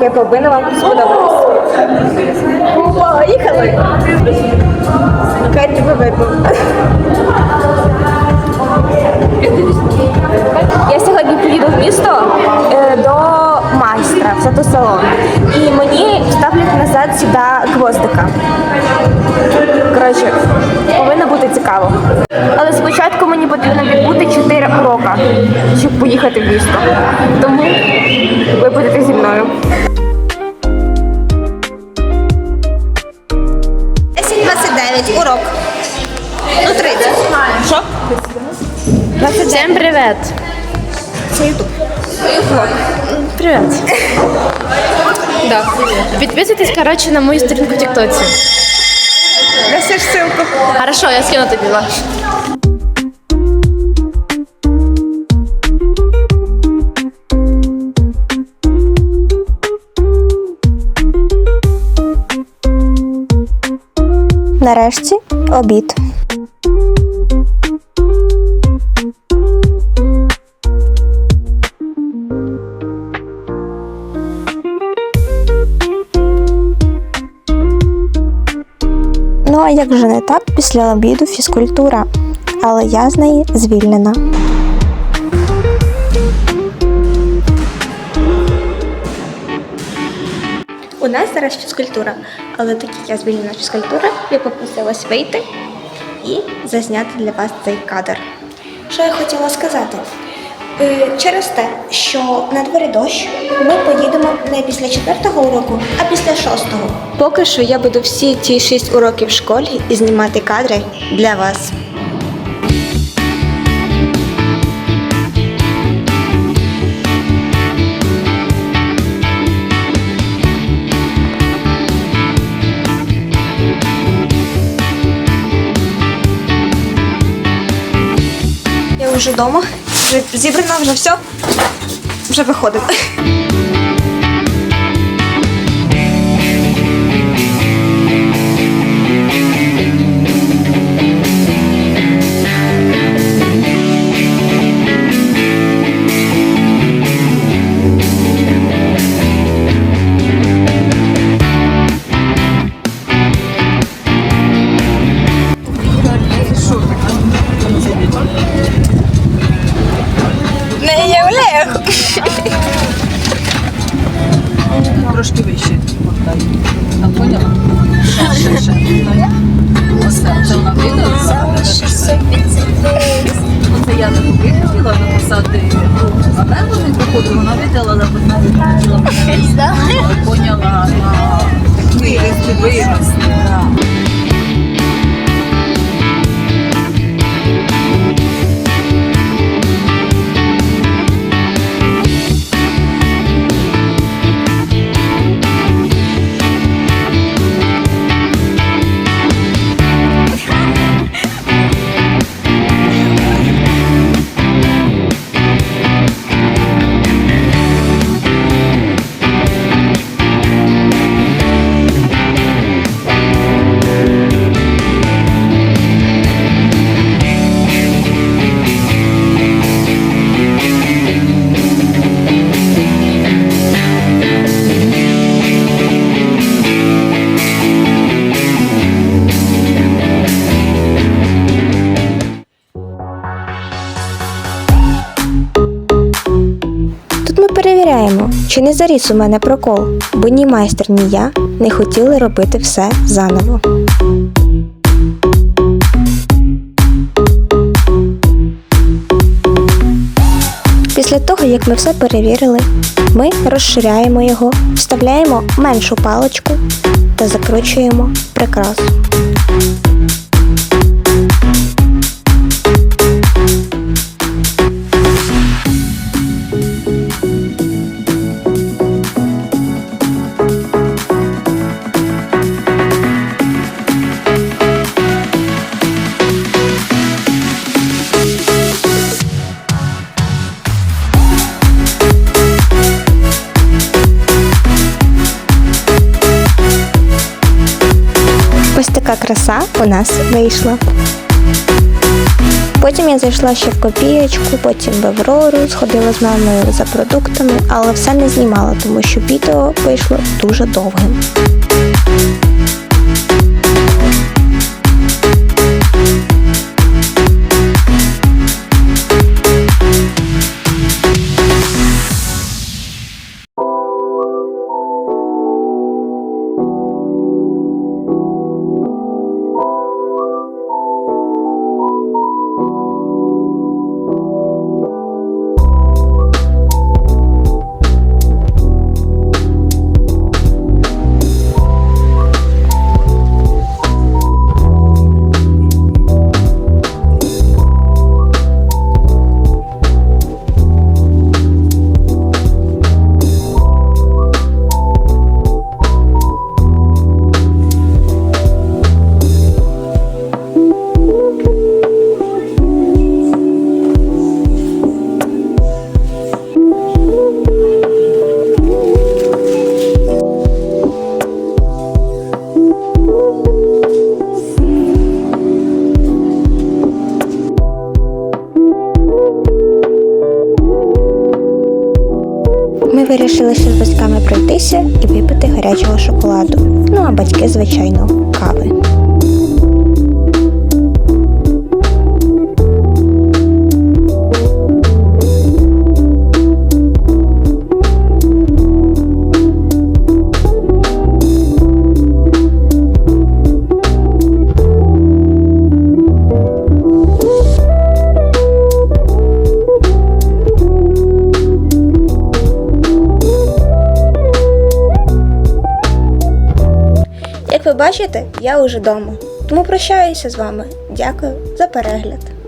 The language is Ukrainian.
яке повинно вам сподобатись. Поїхали! Тебе видно. Я сьогодні поїду в місто е, до майстра в тату-салон. І мені вставлять назад сюди гвоздика. Коротше, повинно бути цікаво. Але спочатку мені потрібно відбути 4 уроки, щоб поїхати в місто. 10.29 урок. Ну, 30. Що? Всем привет! Це Ютуб. Привет! Да. Підписуйтесь, короче, на мою сторінку в Тіктоці. Ссылку. Хорошо, я скину тобі. ладно. Нарешті обід. Ну а як же не так після обіду фізкультура, але я з неї звільнена. Зараз фізкультура, але так як я звільнена фізкультура, я попросилась вийти і зазняти для вас цей кадр. Що я хотіла сказати? Е, Через те, що на дворі дощ, ми поїдемо не після четвертого уроку, а після шостого. Поки що я буду всі ці шість уроків в школі і знімати кадри для вас. Вже вдома, зібрано, вже все. Вже виходимо. Трошки вище. Отдай. Там поняла? Ще, ще. ще. так. Це вона видала. Оце я не хотіла написати. А мене не проходить, вона видала, але вона не хотіла. Поняла. на вирости. так. Перевіряємо, чи не заріс у мене прокол, бо ні майстер, ні я не хотіли робити все заново. Після того, як ми все перевірили, ми розширяємо його, вставляємо меншу паличку та закручуємо прикрасу. Така краса у нас вийшла. Потім я зайшла ще в копієчку, потім в Аврору, сходила з мамою за продуктами, але все не знімала, тому що відео вийшло дуже довгим. Вирішили ще з батьками пройтися і випити гарячого шоколаду. Ну а батьки, звичайно, кави. Бачите, я уже вдома. Тому прощаюся з вами. Дякую за перегляд.